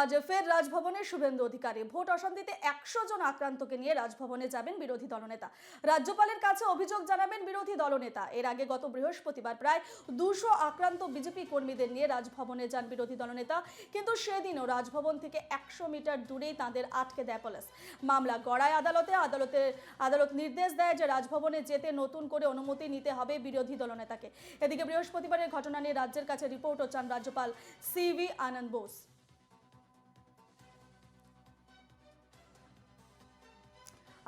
আজ ফের রাজভবনে শুভেন্দু অধিকারী। ভোট অশান্তিতে একশো জন আক্রান্তকে নিয়ে রাজভবনে যাবেন বিরোধী দলনেতা। রাজ্যপালের কাছে অভিযোগ জানাবেন বিরোধী দলনেতা। এর আগে গত বৃহস্পতিবার প্রায় দুশো আক্রান্ত বিজেপি কর্মীদের নিয়ে রাজভবনে যান বিরোধী দলনেতা। কিন্তু সেদিনও রাজভবন থেকে একশো মিটার দূরেই তাঁদের আটকে দেয় পুলিশ। মামলা গড়ায় আদালতে। আদালতে আদালত নির্দেশ দেয় যে রাজভবনে যেতে নতুন করে অনুমতি নিতে হবে বিরোধী দলনেতাকে। এদিকে বৃহস্পতিবারের ঘটনা নিয়ে রাজ্যের কাছে রিপোর্টও চান রাজ্যপাল সিভি আনন্দ বোস।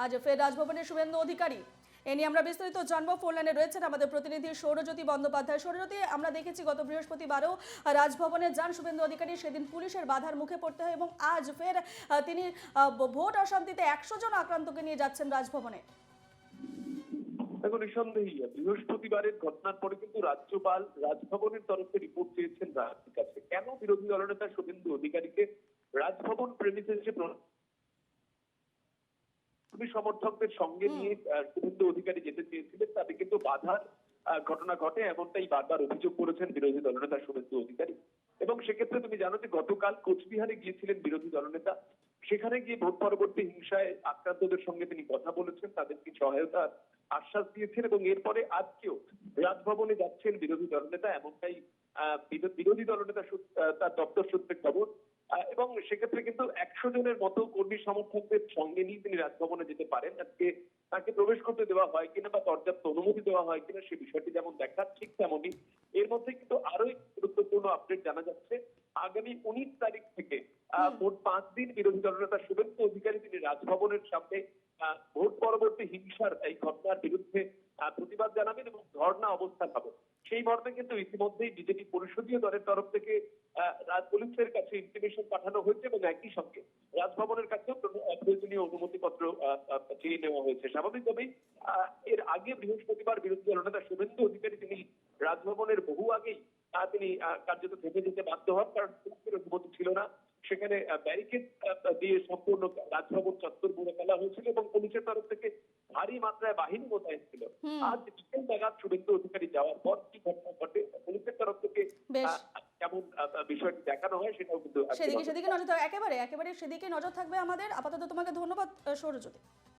আজ ফের রাজভবনে শুভেন্দু অধিকারী। এ নিয়ে আমরা বিস্তারিত জানব। ফোন লাইনে রয়েছেন আমাদের প্রতিনিধি সৌরজ্যোতি বন্দ্যোপাধ্যায়। সৌরজ্যোতি, আমরা দেখেছি গত বৃহস্পতিবারও রাজভবনে যান শুভেন্দু অধিকারী। সেদিন পুলিশের বাধার মুখে পড়তে হয় এবং আজ ফের তিনি ভোট অশান্তিতে একশো জন আক্রান্তকে নিয়ে যাচ্ছেন রাজভবনে। দেখো, নিঃসন্দেহে, বৃহস্পতিবারের ঘটনার পরে কিন্তু রাজ্যপাল রাজভবনের তরফে রিপোর্ট চেয়েছেন রাজ্যের কাছে। কেন বিরোধী দলনেতা শুভেন্দু অধিকারীকে রাজভবন প্রেমিসেসে কর্মী সমর্থকদের সঙ্গে নিয়ে শুভেন্দু অধিকারী যেতে চেয়েছিলেন তাতে কিন্তু বাধার ঘটনা ঘটে এমনটাই বারবার অভিযোগ করেছেন বিরোধী দলনেতা শুভেন্দু অধিকারী। এবং সেক্ষেত্রে তুমি জানো যে গতকাল কোচবিহারে গিয়েছিলেন বিরোধী দলনেতা। সেখানে গিয়ে ভোট পরবর্তী হিংসায় আক্রান্তদের সঙ্গে তিনি কথা বলেছেন তাদেরকে সহায়তার আশ্বাস দিয়েছেন এবং এরপরে আজকেও রাজভবনে যাচ্ছেন বিরোধী দলনেতা এমনটাই আহ, বিরোধী দলনেতা তার দপ্তর সূত্রে খবর। এবং সেক্ষেত্রে কিন্তু একশো জনের মতো কর্মী সমর্থকদের সঙ্গে নিয়ে তিনি রাজভবনে যেতে পারেন। আজকে তাকে প্রবেশ করতে দেওয়া হয় কিনা বা পর্যাপ্ত অনুমতি দেওয়া হয় কিনা সে বিষয়টি যেমন দেখার ঠিক তেমনই এর মধ্যে কিন্তু আরও একটি গুরুত্বপূর্ণ আপডেট জানা যাচ্ছে। আগামী উনিশ তারিখ থেকে আহ, মোট পাঁচ দিন বিরোধী দলনেতা শুভেন্দু অধিকারী তিনি রাজভবনের সামনে আহ, ভোট পরবর্তী হিংসার এই ঘটনার বিরুদ্ধে প্রতিবাদ জানাবেন এবং ধর্ণা অবস্থান হবে সেই মর্মে কিন্তু ইতিমধ্যেই বিজেপি পরিষদীয় দলের তরফ থেকে পুলিশের কাছে ইনফরমেশন পাঠানো হয়েছে এবং একই সঙ্গে রাজভবনের কাছেও প্রয়োজনীয় অনুমতিপত্র আহ, আহ, চেয়ে নেওয়া হয়েছে। স্বাভাবিকভাবেই এর আগে বৃহস্পতিবার বিরোধী দলনেতা শুভেন্দু অধিকারী তিনি রাজভবনের বহু আগেই তিনি কার্যত থেমে যেতে বাধ্য হন কারণ পুলিশের অনুমতি ছিল না। সেখানে ব্যারিকেড দিয়ে সম্পূর্ণ রাজভবন চত্বর ঘুরে ফেলা হয়েছিল এবং পুলিশের তরফ থেকে ভারী মাত্রায় বাহিনী মোতায়েন ছিল। আজ বিকেল নাগাদ শুভেন্দু অধিকারী যাওয়ার পর কি ঘটনা ঘটে পুলিশের তরফ থেকে বিষয়টি দেখানো হয় সেটাও কিন্তু সেদিকে সেদিকে নজর থাকবে একেবারে একেবারে সেদিকে নজর থাকবে আমাদের। আপাতত তোমাকে ধন্যবাদ সৌরজ্যোতি।